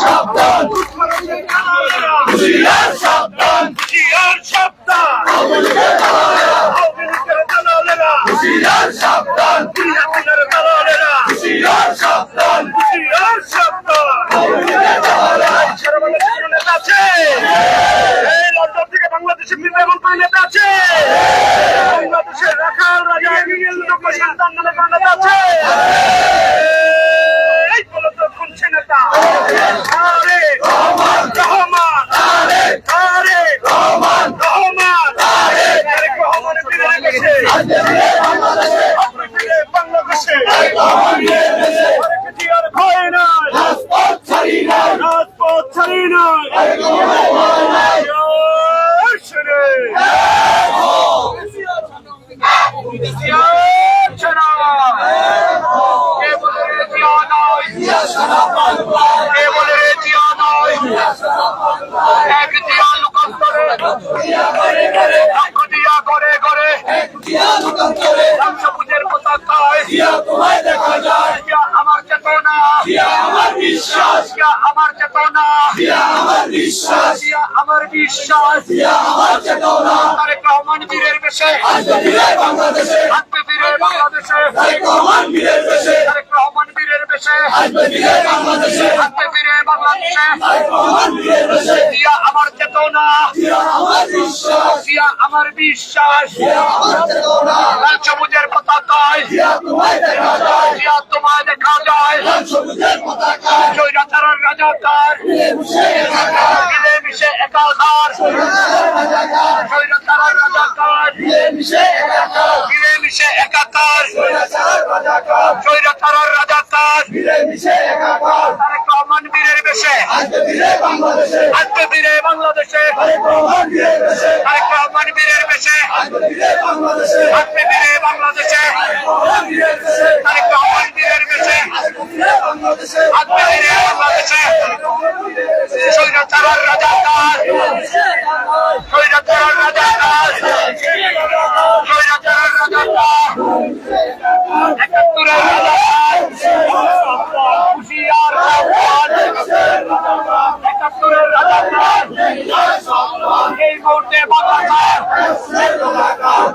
সাবধান। হুঁশিয়ার সাবধান। হুঁশিয়ার সাবধান। হুঁশিয়ার সাবধান। হুঁশিয়ার সাবধান। হুঁশিয়ার সাবধান। আছে? এই লন্ডন থেকে বাংলাদেশে ফিরবে এমন আছে? বাংলাদেশের রাখাল রাজা সন্তান আছে এই বলো তো কোনছে নেতা আরে রহমান রহমান আরে আরে রহমান রহমান তারেক রহমানের বিরোধী দেশে আজকে ফিরে বাংলাদেশে আপনি ফিরে বাংলাদেশে রহমান ফিরে এসেছে তারেক জিয়ার ভয় নাই রাজপথ ছাড়ি নাই রাজপথ ছাড়ি নাই তারেক রহমানের ভয় নাই জয় শ্রী জয় শ্রী কে বলে রে জিয়া নয় কে বলে রে জিয়া নয় এক জিয়া লোকান্তরে লক্ষ দিয়া করে করে জিয়া লোকান্তরে সবুজের পতাকায় জিয়া তোমায় দেখা যায়। জিয়া আমার চেতনা। জিয়া আমার বিশ্বাস। জিয়া আমার চেতনা। জিয়া আমার বিশ্বাস। জিয়া আমার বিশ্বাস। জিয়া আমার চেতনা। তারেক রহমান বীরের বেশে। আজকে ফিরে বাংলাদেশে। হাঁটতে ফিরে বাংলাদেশে। তারেক রহমান ফিরে এসেছে তারেক রহমান বীরের বেশে। আজকে ফিরে বাংলাদেশে হাঁটতে ফিরে বাংলাদেশে তারেক রহমান ফিরে এসেছে জিয়া আমার চেতনা জিয়া আমার বিশ্বাস জিয়া আমার বিশ্বাস জিয়া আমার চেতনা লাল সবুজের পতাকায় জিয়া তোমায় দেখা যায় জিয়া তোমায় দেখা যায় লাল সবুজের পতাকায় স্বৈরাচারের রাজাকার মিশে একাকার মিলে মিশে একাকার রাজাকার স্বৈরাচারের রাজাকার মিশে একাকার মিলে মিশে একাকার স্বৈরাচার রাজাকার স্বৈরাচারের রাজাকার একাকার। তারেক রহমান বীরের বেশে। ফিরে বাংলাদেশে। ফিরে বাংলাদেশে। তারেক রহমান ফিরে এসেছে তারেক রহমান বীরের বেশে। ফিরে বাংলাদেশে। ফিরে বাংলাদেশে। রহমান ফিরে এসেছে তারেক রহমান বীরের বেশে। ফিরে বাংলাদেশে। ফিরে বাংলাদেশে। স্বৈরাচারের রাজাকার স্বৈরাচারের রাজাকার স্বৈরাচারের রাজাকার একাত্তরের রাজাকার হুঁশিয়ার সাবধান একাত্তরের রাজাকার এই মুহূর্তে বাংলাদেশ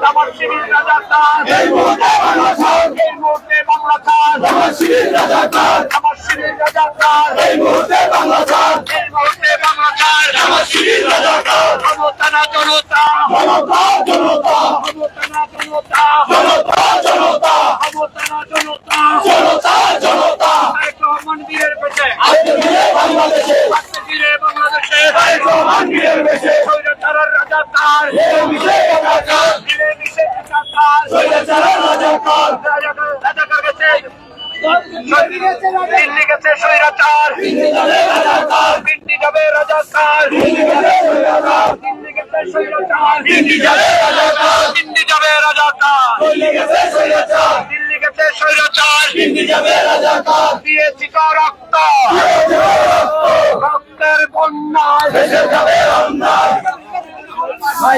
আমার শিবির রাজাকার এই মুহূর্তে বাংলাদেশ এই মুহূর্তে বাংলাদেশ আমার শিবির রাজাকার। আমার শিবির রাজাকার। এই মুহূর্তে বাংলাদেশ এই মুহূর্তে বাংলাদেশ আমার শিবির রাজাকার। ক্ষমতা না জনতা। জনতা জনতা। ক্ষমতা না জনতা। জনতা জনতা। ক্ষমতা না জনতা। জনতা জনতা। তারেক রহমান বীরের পেটে আজকে ফিরে বাংলাদেশে। আজকে ফিরে বাংলাদেশে। তারেক রহমান ফিরে এসেছে স্বৈরাচারের রাজাকার। মিশে একাকার মিলে মিশে রাজাকার রাজাকার। রাজাকার দিল্লি গেছে স্বৈরাচার। দিল্লি যাবে রাজাকার। দিল্লি গেছে স্বৈরাচার। দিল্লি যাবে রাজাকার। দিল্লি যাবে রাজাকার। দিল্লি গেছে স্বৈরাচার। দিল্লি গেছে স্বৈরাচার। দিল্লি যাবে রাজাকার। দিয়েছি তো রক্ত। রক্তের বন্যায়। যাবে অন্যায়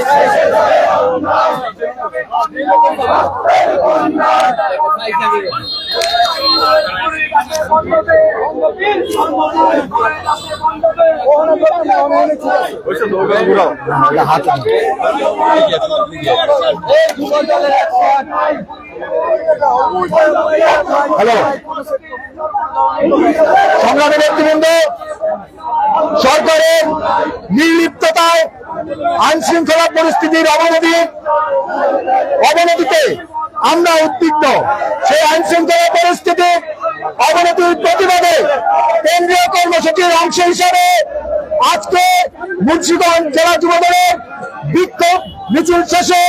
দেশে যাবে অন্যায় হ্যালো সংগ্রামী নেতৃবৃন্দ সরকারের নির্লিপ্ততায় আইন শৃঙ্খলা পরিস্থিতির অবনতি, অবনতিতে আমরা উদ্বিগ্ন। সেই আইন শৃঙ্খলা পরিস্থিতি, অবনতির প্রতিবাদে কেন্দ্রীয় কর্মসূচির অংশ হিসাবে আজকে মুন্সিগঞ্জ জেলা যুবদলের বিক্ষোভ মিছিল শেষে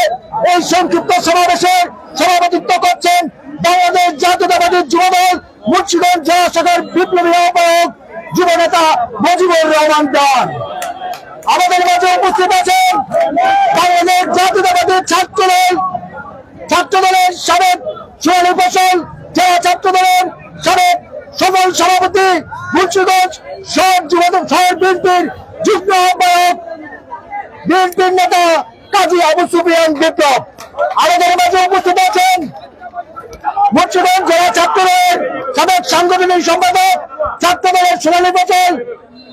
এই সংক্ষিপ্ত সমাবেশের সভাপতিত্ব করছেন বাংলাদেশ জাতীয়তাবাদী যুবদল মুন্সিগঞ্জ জেলা শাখার বিপ্লবী আহ্বায়ক যুব নেতা মুজিবুর রহমান খান আমাদের মাঝে উপস্থিত আছেন বাংলাদেশ জাতীয়তাবাদী ছাত্র দল ছাত্র দলের সাবেক সোহানি ফসল, জেলা ছাত্র দলের সাবেক সফল সভাপতি মুন্সিগঞ্জ শহর যুবদল শহর বিএনপির যুগ্ম আহ্বায়ক, বিএনপির নেতা কাজী আবু সুফিয়ান বিপ্লব। আমাদের মাঝে উপস্থিত আছেন মুন্সিগঞ্জ জেলা ছাত্রদের সাবেক সাংগঠনিক সম্পাদক, ছাত্রদলের সোনালী বচন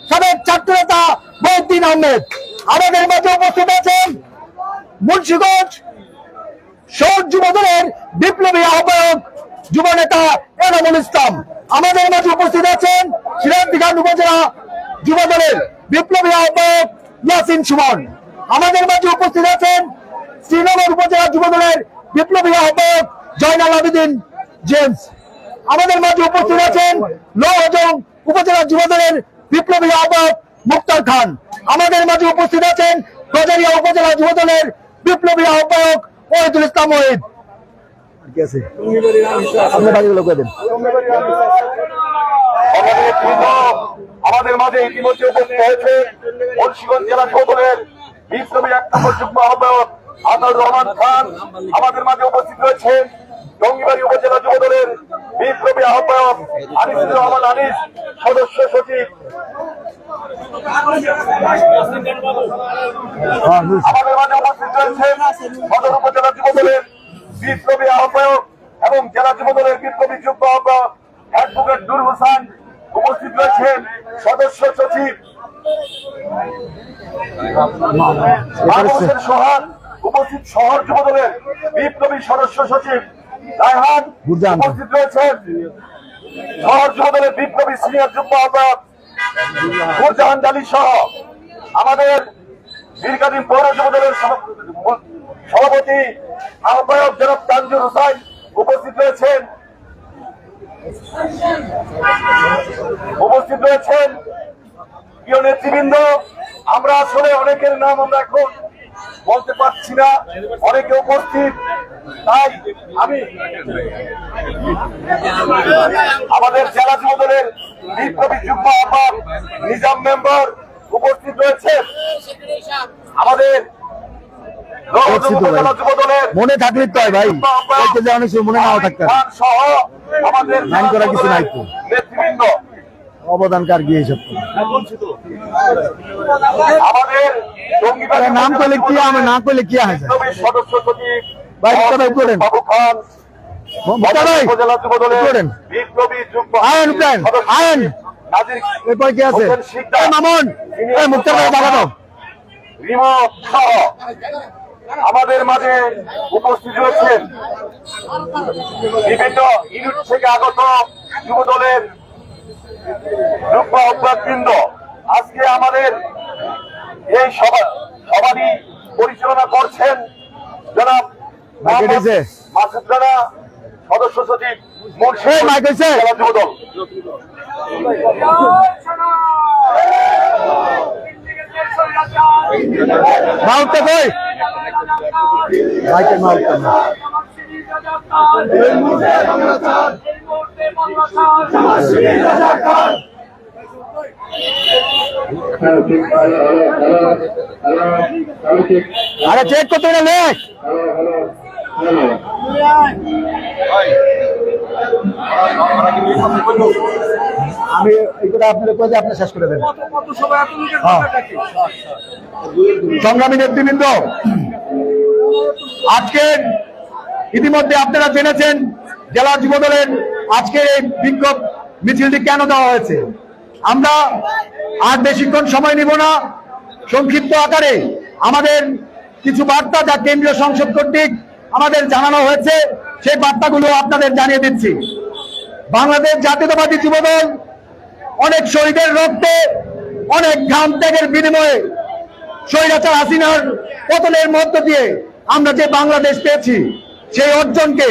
সাবেক ছাত্র নেতা মহিউদ্দিন আহমেদ। আমাদের মাঝে উপস্থিত আছেন মুন্সিগঞ্জ শহর যুবদলের বিপ্লবী আহ্বায়ক যুব নেতা এনামুল ইসলাম। আমাদের মাঝে উপস্থিত আছেন সিরাজদিঘাট উপজেলা যুবদলের বিপ্লবী আহ্বায়ক ইয়াসিন সুমন। আমাদের মাঝে উপস্থিত আছেন শ্রীনগর উপজেলা যুবদলের বিপ্লবী আহ্বায়ক জয়নাল আবেদিন জেমস। আমাদের মাঝে উপস্থিত আছেন লৌহজং উপজেলা যুবদলের বিপ্লবী আহ্বায়ক মুক্তার খান। আমাদের মাঝে উপস্থিত আছেন গজারিয়া উপজেলা যুবদলের বিপ্লবী আহ্বায়ক ওহিদুল ইসলাম ওহিদ আমাদের মাঝে ইতিমধ্যে উপস্থিত হয়েছে মুন্সিগঞ্জ জেলা সদরের বিপ্লবী এক নম্বর যুগ্ম আহ্বায়ক আতাউর রহমান খান। আমাদের মাঝে উপস্থিত রয়েছেন টঙ্গিবাড়ি উপজেলা যুব দলের বিপ্লবী আহ্বায়ক আনিসুর রহমান আনিস সদস্য সচিব আমাদের মাঝে উপস্থিত রয়েছেন সদর উপজেলা যুব বিপ্লবী আহ্বায়ক এবং জেলা যুবদলের বিপ্লবী যুগ্ম আহ্বায়ক অ্যাডভোকেট নুর হোসেন উপস্থিত রয়েছেন সদস্য সচিব সোহান উপস্থিত শহর যুব দলের বিপ্লবী সদস্য সচিব রায়হান। উপস্থিত রয়েছেন শহর যুব দলের বিপ্লবী সিনিয়র যুগ্ম আহ্বায়ক নুরজাহান সহ আমাদের দীর্ঘদিন পৌর যুব দলের সভাপতি আহ্বায়ক জনাব তানজুর হোসাইন উপস্থিত রয়েছেন। উপস্থিত রয়েছেন। প্রিয় নেতৃবৃন্দ, আমরা আসলে অনেকের নাম আমরা এখন বলতে পারছি না অনেকে উপস্থিত। তাই আমি আমাদের জেলা যুব দলের বিপ্লবী যুগ্ম আহ্বায়ক নিজাম মেম্বার উপস্থিত রয়েছেন আমাদের মনে থাকলে তো ভাই। মনে নাও থাকতে সহ আমাদের করা কিছু নাই তো। গিয়ে করে। নাম করলে কি আমার না করলে কি ভাই, করেন। আয়ন আয়ন। এরপর আছে? মামুন। মুক্তার বাবা আমাদের মাঝে উপস্থিত রয়েছেন বিভিন্ন ইউনিট থেকে আগত যুব আজকে আমাদের এই সভা সভাটি পরিচালনা করছেন জনাব? মাসুদ রানা সদস্য সচিব মুন্সি এই মাইক এসেছে? জেলা যুব দল। মাউটটা কই? মাইকের মাউটটা না আরে চেক করতে না লেখ আমি এইটা আপনাদের কাছে আপনি শেষ করে দেন। হ্যাঁ। সংগ্রামী নেতৃবৃন্দ আজকে ইতিমধ্যে আপনারা জেনেছেন জেলা যুব দলের আজকে এই বিক্ষোভ মিছিলটি কেন দেওয়া হয়েছে? আমরা আর বেশিক্ষণ সময় নিব না। সংক্ষিপ্ত আকারে আমাদের কিছু বার্তা যা কেন্দ্রীয় সংসদ কর্তৃক আমাদের জানানো হয়েছে, সেই বার্তাগুলো আপনাদের জানিয়ে দিচ্ছি। বাংলাদেশ জাতীয়তাবাদী যুবদল অনেক শহীদের রক্তে, অনেক ঘাম ত্যাগের বিনিময়ে স্বৈরাচার হাসিনার পতনের মধ্য দিয়ে আমরা যে বাংলাদেশ পেয়েছি, সেই অর্জনকে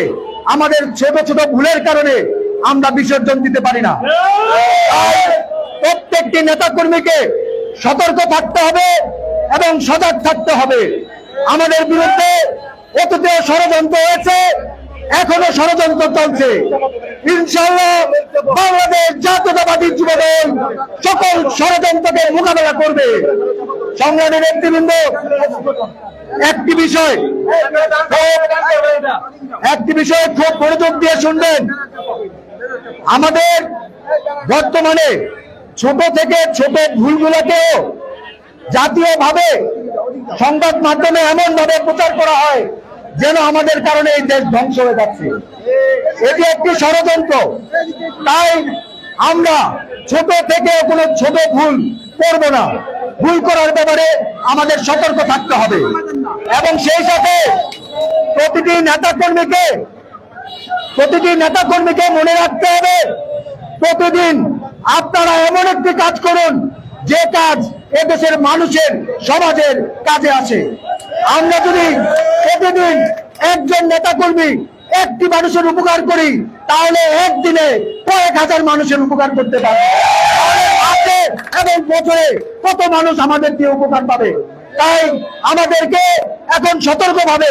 আমাদের ছোট ছোট ভুলের কারণে আমরা বিসর্জন দিতে পারি না। প্রত্যেকটি নেতা কর্মীকে সতর্ক থাকতে হবে এবং সজাগ থাকতে হবে। আমাদের বিরুদ্ধে অতীতে ষড়যন্ত্র হয়েছে, এখনও ষড়যন্ত্র চলছে। ইনশাল্লাহ বাংলাদেশ জাতীয়তাবাদী যুবদল সকল ষড়যন্ত্রকে মোকাবেলা করবে। সংগ্রামী নেতৃবৃন্দ, একটি বিষয় একটি বিষয় খুব মনোযোগ দিয়ে শুনবেন। আমাদের বর্তমানে ছোট থেকে ছোট ভুলগুলোকেও জাতীয়ভাবে সংবাদ মাধ্যমে এমন ভাবে প্রচার করা হয় যেন আমাদের কারণে এই দেশ ধ্বংস হয়ে যাচ্ছে। এটি একটি ষড়যন্ত্র। তাই আমরা ছোট থেকে কোনো ছোট ভুল করব না। ভুল করার ব্যাপারে আমাদের সতর্ক থাকতে হবে। এবং সেই সাথে প্রতিটি নেতা কর্মীকে প্রতিটি নেতা কর্মীকে মনে রাখতে হবে, প্রতিদিন আপনারা এমন একটি কাজ করুন, যে কাজ এদেশের মানুষের সমাজের কাজে আসে। আমরা যদি প্রতিদিন একজন নেতা কর্মী একটি মানুষের উপকার করি, তাহলে একদিনে কয়েক হাজার মানুষের উপকার করতে মাসে এবং বছরে কত মানুষ আমাদের দিয়ে উপকার পাবে? তাই আমাদেরকে এখন সতর্কভাবে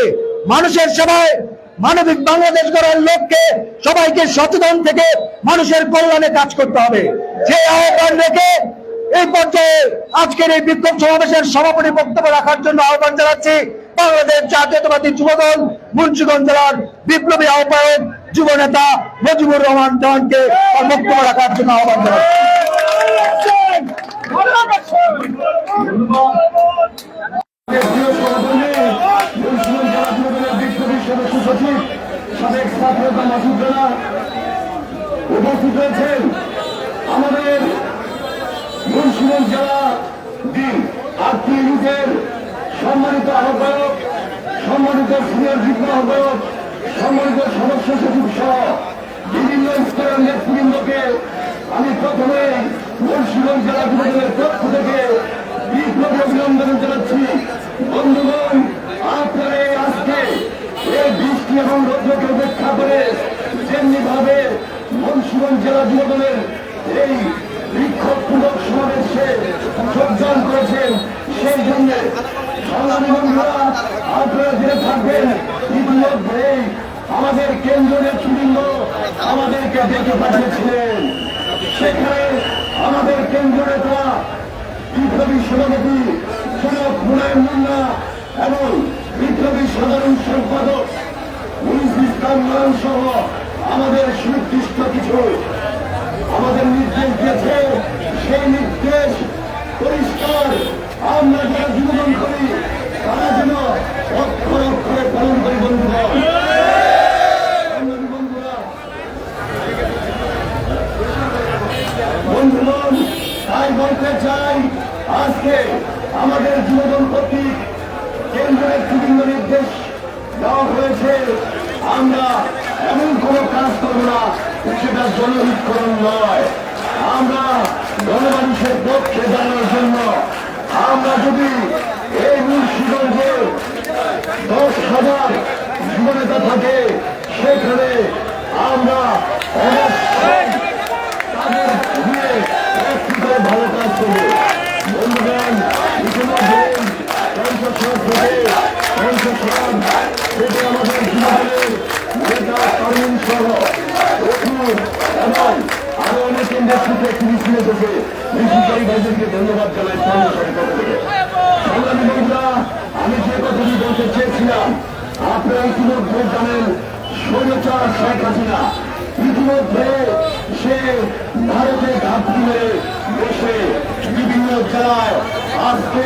মানুষের সেবায় মানবিক বাংলাদেশ গড়ার লক্ষ্যে সবাইকে সচেতন থেকে মানুষের কল্যাণে কাজ করতে হবে। সেই আহ্বান রেখে এই পর্যায়ে আজকের এই বিক্ষোভ সমাবেশের সভাপতি বক্তব্য রাখার জন্য আহ্বান জানাচ্ছি বাংলাদেশ জাতীয়তাবাদী যুবদল, মুন্সিগঞ্জ জেলার বিপ্লবী আহ্বায়ক যুব নেতা মুজিবুর রহমান দেওয়ানকে বক্তব্য রাখার জন্য আহ্বান জানাচ্ছি। সদস্য সচিব, সাবেক ছাত্রতা মাসুদ রানা উপস্থিত রয়েছেন আমাদের মুন্সিগঞ্জ জেলা দিন আত্মীয় ইউনিটের সম্মানিত আহ্বায়ক সম্মানিত সিনিয়র যুগ্ম আহ্বায়ক সম্মানিত সদস্য সচিব সহ বিভিন্ন স্তরের নেতৃবৃন্দকে আমি প্রথমে মুন্সিগঞ্জ জেলা যুবদলের পক্ষ থেকে বিপ্লবী অভিনন্দন জানাচ্ছি। বন্ধুগণ আপনারা আজকে এই বৃষ্টি এবং রৌদ্রকে উপেক্ষা করে যেমনি ভাবে মুন্সিগঞ্জ জেলা যুবদলের এই বিক্ষোভপূর্বক সমাবেশে যোগদান করেছেন, সেই জন্য আপনারা থাকবেন ইতিমধ্যেই আমাদের কেন্দ্র নেতৃবৃন্দ আমাদেরকে ডেকে পাঠিয়েছিলেন। সেখানে আমাদের কেন্দ্র নেতা বিপ্লবী সভাপতি এবং বিপ্লবী সাধারণ সম্পাদক মুনিস ইসলাম নয়ন সহ আমাদের সুনির্দিষ্ট কিছু। আমাদের নির্দেশ দিয়েছে, সেই নির্দেশ পরিষ্কার। আমরা যারা যুবদল করি, তারা যেন অক্ষর অক্ষরে পালন করি বন্ধুরা, বন্ধুগণ, তাই বলতে চাই, আজকে আমাদের যুবদল কর্তৃক বিভিন্ন নির্দেশ দেওয়া হয়েছে। আমরা এমন কোন কাজ করব না সেটা জনহিতকরণ নয়। আমরা গণমানুষের পক্ষে দাঁড়ানোর জন্য আমরা যদি এই মুন্সিগঞ্জে দশ হাজার যুবনেতা থাকে, সেখানে আমরা অবশ্যই তাদের ভালো পঞ্চাশ থেকে পঞ্চাশ থেকে আমাদের যুবদলের নেতা কর্মী সহ এবং আরও অনেকের নেতৃত্বে একটি মিছিল এসেছে মিছিলকারী ভাইদেরকে ধন্যবাদ জানাই থেকে সংগ্রামী বন্ধুরা আমি যে সে ভারতে ঘাপটি মেরে বসে বিভিন্ন জেলায় আজকে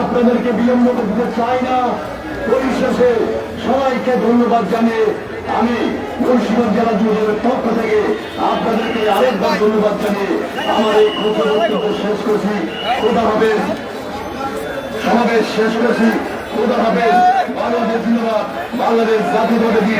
আপনাদেরকে বিলম্ব করতে চাই না। পরিশেষে সবাইকে ধন্যবাদ জানিয়ে আমি মুন্সিগঞ্জ জেলা যুবদলের পক্ষ থেকে আপনাদেরকে আরেকবার ধন্যবাদ জানিয়ে আমার এই ক্ষুদ্র বক্তব্য শেষ করছি। খোদা হবে সমাবেশ শেষ করছি। খোদা হবে বাংলাদেশ জিন্দাবাদ। বাংলাদেশ জাতীয়তাবাদী।